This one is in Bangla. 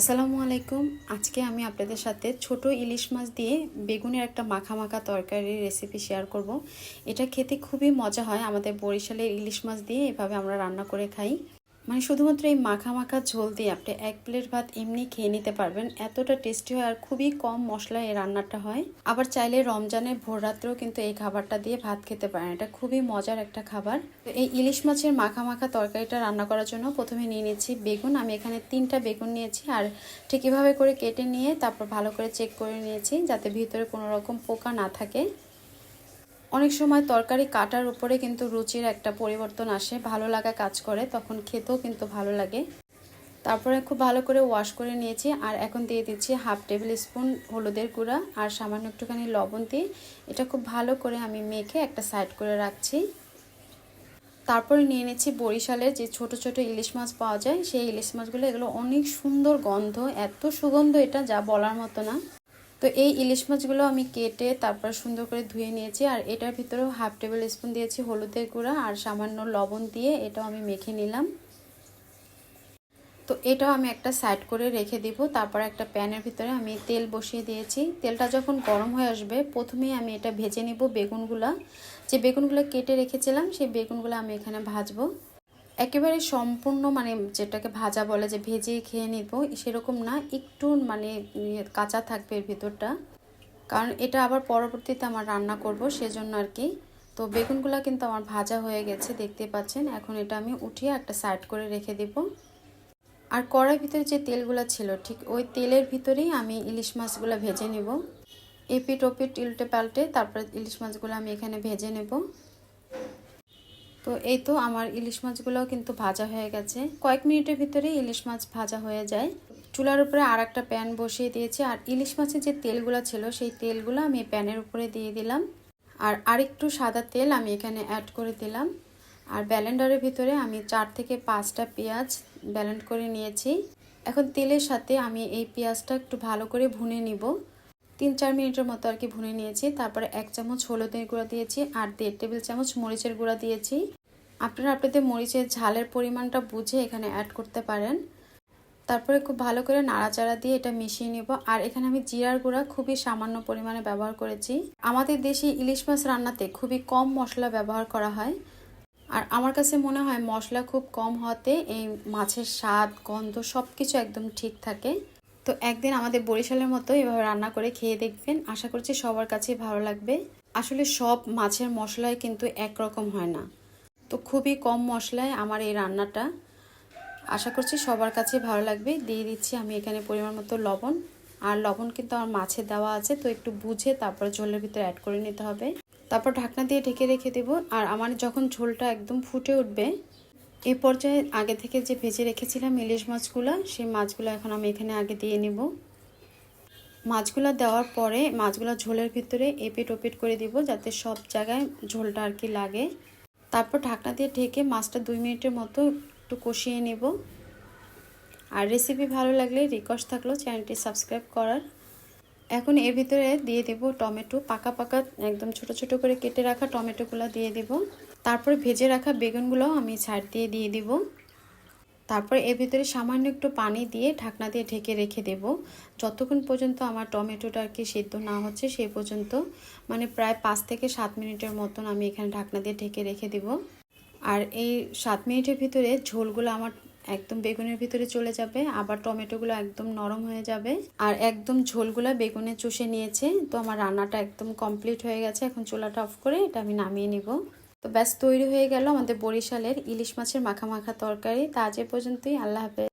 আসসালামু আলাইকুম। আজকে আমি আপনাদের সাথে ছোট ইলিশ মাছ দিয়ে বেগুনের একটা মাখা মাখা তরকারির রেসিপি শেয়ার করব। এটা খেতে খুবই মজা হয়। আমাদের বরিশালের ইলিশ মাছ দিয়ে এভাবে আমরা রান্না করে খাই। মানে শুধুমাত্র এই মাখা মাখা ঝোল দিয়ে আপনি এক প্লেট ভাত এমনি খেয়ে নিতে পারবেন। এতটা টেস্টি হয় আর খুবই কম মশলা এই রান্নাটা হয়। আবার চাইলে রমজানের ভোর রাত্রেও কিন্তু এই খাবারটা দিয়ে ভাত খেতে পারেন। এটা খুবই মজার একটা খাবার। তো এই ইলিশ মাছের মাখা মাখা তরকারিটা রান্না করার জন্য প্রথমে নিয়ে নিয়েছি বেগুন। আমি এখানে তিনটা বেগুন নিয়েছি আর ঠিক এভাবে করে কেটে নিয়ে তারপর ভালো করে চেক করে নিয়েছি যাতে ভিতরে কোনো রকম পোকা না থাকে। অনেক সময় তরকারি কাটার উপরে কিন্তু রুচির একটা পরিবর্তন আসে, ভালো লাগা কাজ করে, তখন খেতেও কিন্তু ভালো লাগে। তারপরে খুব ভালো করে ওয়াশ করে নিয়েছি, আর এখন দিয়ে দিচ্ছি হাফ টেবিল স্পুন হলুদের গুঁড়া, আর সামান্য একটুখানি লবণ দিয়ে এটা খুব ভালো করে আমি মেখে একটা সাইড করে রাখছি। তারপরে নিয়ে নিচ্ছি বরিশালের যে ছোট ছোট ইলিশ মাছ পাওয়া যায়, সেই ইলিশ মাছগুলো, এগুলো অনেক সুন্দর গন্ধ, এত সুগন্ধ এটা যা বলার মতো না। তো এই ইলিশ মাছগুলো আমি কেটে তারপর সুন্দর করে ধুয়ে নিয়েছি, আর এটার ভিতরেও হাফ টেবিল স্পুন দিয়েছি হলুদের গুঁড়া আর সামান্য লবণ দিয়ে এটাও আমি মেখে নিলাম। তো এটাও আমি একটা সাইড করে রেখে দিব, তারপর একটা প্যানের ভিতরে আমি তেল বসিয়ে দিয়েছি। তেলটা যখন গরম হয়ে আসবে, প্রথমেই আমি এটা ভেজে নিব বেগুনগুলা। যে বেগুনগুলো কেটে রেখেছিলাম, সেই বেগুনগুলো আমি এখানে ভাজবো। একেবারে সম্পূর্ণ মানে যেটাকে ভাজা বলে যে ভেজে খেয়ে নিব, সেরকম না, একটু মানে কাঁচা থাকবে এর ভিতরটা। কারণ এটা আবার পরবর্তীতে আমার রান্না করব সেজন্য আর কি। তো বেগুনগুলো কিন্তু আমার ভাজা হয়ে গেছে, দেখতে পাচ্ছেন। এখন এটা আমি উঠিয়ে একটা সাইড করে রেখে দেব। আর কড়াই ভিতরে যে তেলগুলো ছিল, ঠিক ওই তেলের ভিতরেই আমি ইলিশ মাছগুলো ভেজে নেব। এপিট ওপিট উল্টে পাল্টে তারপরে ইলিশ মাছগুলো আমি এখানে ভেজে নেব। তো এই তো আমার ইলিশ মাছগুলোও কিন্তু ভাজা হয়ে গেছে। কয়েক মিনিটের ভিতরে ইলিশ মাছ ভাজা হয়ে যায়। চুলার উপরে আর একটা প্যান বসিয়ে দিয়েছি। আর ইলিশ মাছের যে তেলগুলো ছিল, সেই তেলগুলো আমি প্যানের উপরে দিয়ে দিলাম। আর আরেকটু সাদা তেল আমি এখানে অ্যাড করে দিলাম। আর ব্যালেন্ডারের ভিতরে আমি চার থেকে পাঁচটা পেঁয়াজ ব্যালেন্ড করে নিয়েছি। এখন তেলের সাথে আমি এই পেঁয়াজটা একটু ভালো করে ভুনে নিব। তিন চার মিনিটের মতো আর কি ভুনে নিয়েছি। তারপরে এক চামচ হলুদের গুঁড়া দিয়েছি আর দেড় টেবিল চামচ মরিচের গুঁড়া দিয়েছি। আপনারা আপনাদের মরিচের ঝালের পরিমাণটা বুঝে এখানে অ্যাড করতে পারেন। তারপরে খুব ভালো করে নাড়াচাড়া দিয়ে এটা মিশিয়ে নেব। আর এখানে আমি জিরার গুঁড়া খুবই সামান্য পরিমাণে ব্যবহার করেছি। আমাদের দেশে ইলিশ মাছ রান্নাতে খুবই কম মশলা ব্যবহার করা হয়। আর আমার কাছে মনে হয় মশলা খুব কম হতে এই মাছের স্বাদ, গন্ধ সব কিছু একদম ঠিক থাকে। তো একদিন আমাদের বরিশালের মতো এভাবে রান্না করে খেয়ে দেখবেন। আশা করছি সবার কাছেই ভালো লাগবে। আসলে সব মাছের মশলাই কিন্তু একরকম হয় না। তো খুবই কম মশলায় আমার এই রান্নাটা। আশা করছি সবার কাছে ভালো লাগবে। দিয়ে দিচ্ছি আমি এখানে পরিমাণ মতো লবণ। আর লবণ কিন্তু আমার মাছে দেওয়া আছে, তো একটু বুঝে তারপর ঝোলের ভিতরে অ্যাড করে নিতে হবে। তারপর ঢাকনা দিয়ে ঢেকে রেখে দেবো। আর আমার যখন ঝোলটা একদম ফুটে উঠবে এই পর্যায়ে আগে থেকে যে ভেজে রেখেছিলাম ইলিশ মাছগুলো, সেই মাছগুলো এখন আমি এখানে আগে দিয়ে নেব। মাছগুলো দেওয়ার পরে মাছগুলো ঝোলের ভিতরে এপিট ওপিট করে দিব যাতে সব জায়গায় ঝোলটা আর কি লাগে। তারপর ঢাকনা দিয়ে ঢেকে মাছটা দুই মিনিটের মতো একটু কষিয়ে নেব। আর রেসিপি ভালো লাগলে রিকোয়েস্ট থাকল চ্যানেলটি সাবস্ক্রাইব করার। এখন এর ভিতরে দিয়ে দেব টমেটো, পাকা পাকা একদম ছোট ছোট করে কেটে রাখা টমেটোগুলো দিয়ে দেব। তারপরে ভেজে রাখা বেগুনগুলো আমি ছাড় দিয়ে দিয়ে দিব। তারপরে এর ভিতরে সামান্য একটু পানি দিয়ে ঢাকনা দিয়ে ঢেকে রেখে দেব। যতক্ষণ পর্যন্ত আমার টমেটোটা আর কি সেদ্ধ না হচ্ছে সেই পর্যন্ত মানে প্রায় পাঁচ থেকে সাত মিনিটের মতন আমি এখানে ঢাকনা দিয়ে ঢেকে রেখে দেব। আর এই সাত মিনিটের ভিতরে ঝোলগুলো আমার একদম বেগুনের ভিতরে চলে যাবে, আবার টমেটোগুলো একদম নরম হয়ে যাবে। আর একদম ঝোলগুলো বেগুনে চুষে নিয়েছে, তো আমার রান্নাটা একদম কমপ্লিট হয়ে গেছে। এখন চুলাটা অফ করে এটা আমি নামিয়ে নিব। তো ব্যাস তৈরি হয়ে গেল আমাদের বরিশালের ইলিশ মাছের মাখা মাখা তরকারি। তা আজ পর্যন্তই। আল্লাহ হাফেজ।